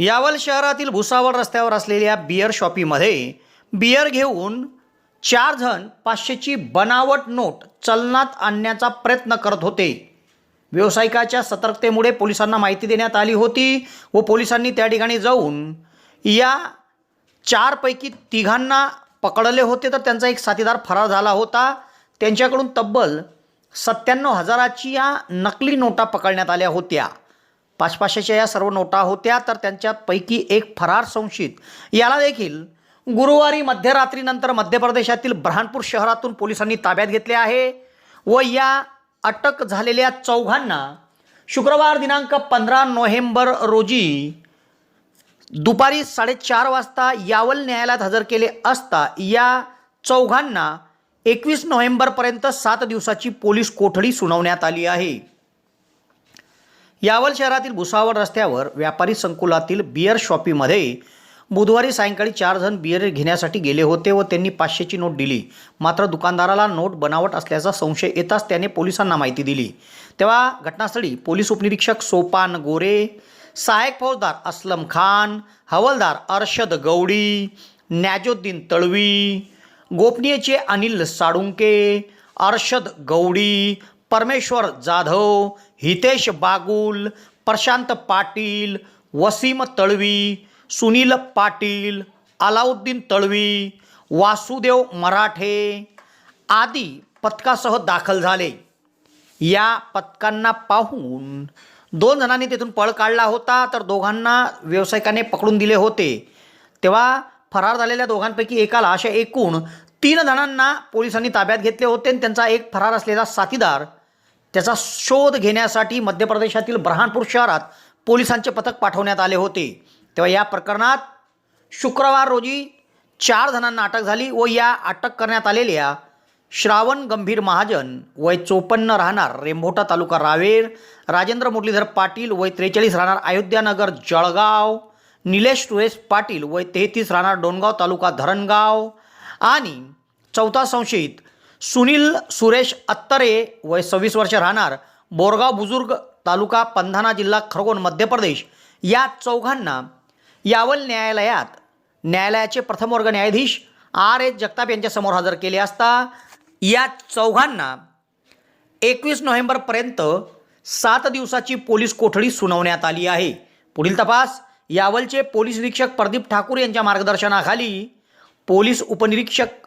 यावल शहरातील भुसावळ रस्त्यावर असलेल्या बियर शॉपीमध्ये बियर घेऊन चार जण पाचशेची बनावट नोट चलनात आणण्याचा प्रयत्न करत होते. व्यावसायिकाच्या सतर्कतेमुळे पोलिसांना माहिती देण्यात आली होती व पोलिसांनी त्या ठिकाणी जाऊन या चारपैकी तिघांना पकडले होते. तर त्यांचा एक साथीदार फरार झाला होता. त्यांच्याकडून तब्बल सत्त्याण्णव हजाराची या नकली नोटा पकडण्यात आल्या होत्या. पाचपाचशेच्या या सर्व नोटा होत्या तर त्यांच्यापैकी एक फरार संशयित. याला देखील गुरुवारी मध्यरात्रीनंतर मध्य प्रदेशातील ब्रहाणपूर शहरातून पोलिसांनी ताब्यात घेतले आहे व या अटक झालेल्या चौघांना शुक्रवार दिनांक पंधरा नोव्हेंबर रोजी दुपारी साडेचार वाजता यावल न्यायालयात हजर केले असता या चौघांना एकवीस नोव्हेंबरपर्यंत सात दिवसाची पोलीस कोठडी सुनावण्यात आली आहे. यावल शहरातील भुसावळ रस्त्यावर व्यापारी संकुलातील बियर शॉपीमध्ये बुधवारी सायंकाळी चार जण बियर घेण्यासाठी गेले होते व त्यांनी पाचशेची नोट दिली. मात्र दुकानदाराला नोट बनावट असल्याचा संशय येताच त्याने पोलिसांना माहिती दिली. तेव्हा घटनास्थळी पोलीस उपनिरीक्षक सोपान गोरे सहाय्यक फौजदार असलम खान हवलदार अर्शद गौडी नॅजोद्दीन तळवी गोपनीयचे अनिल साळुंके अर्शद गौडी परमेश्वर जाधव हितेश बागुल प्रशांत पाटील वसीम तळवी सुनील पाटील अलाउद्दीन तळवी वासुदेव मराठे आदी पथकासह दाखल झाले. या पथकांना पाहून दोन जणांनी तिथून पळ काढला होता तर दोघांना व्यावसायिकाने पकडून दिले होते. तेव्हा फरार झालेल्या दोघांपैकी एकाला अशा एकूण तीन जणांना पोलिसांनी ताब्यात घेतले होते आणि त्यांचा एक फरार असलेला साथीदार त्याचा शोध घेण्यासाठी मध्य प्रदेशातील ब्रहाणपूर शहरात पोलिसांचे पथक पाठवण्यात आले होते. तेव्हा या प्रकरणात शुक्रवार रोजी चार जणांना अटक झाली व या अटक करण्यात आलेल्या श्रावण गंभीर महाजन वय चोपन्न राहणार रेंभोटा तालुका रावेर राजेंद्र मुरलीधर पाटील वय त्रेचाळीस राहणार अयोध्यानगर जळगाव निलेश सुरेश पाटील वय तेहतीस राहणार डोणगाव तालुका धरणगाव आणि चौथा संशयित सुनील सुरेश अत्तरे वय सव्वीस वर्ष राहणार बोरगाव बुजुर्ग तालुका पंधाना जिल्हा खरगोन मध्य प्रदेश. या चौघांना यावल न्यायालयात न्यायालयाचे प्रथम वर्ग न्यायाधीश आर एस जगताप यांच्यासमोर हजर केले असता या चौघांना एकवीस नोव्हेंबरपर्यंत सात दिवसाची पोलीस कोठडी सुनावण्यात आली आहे. पुढील तपास यावलचे पोलीस निरीक्षक प्रदीप ठाकूर यांच्या मार्गदर्शनाखाली पोलीस उपनिरीक्षक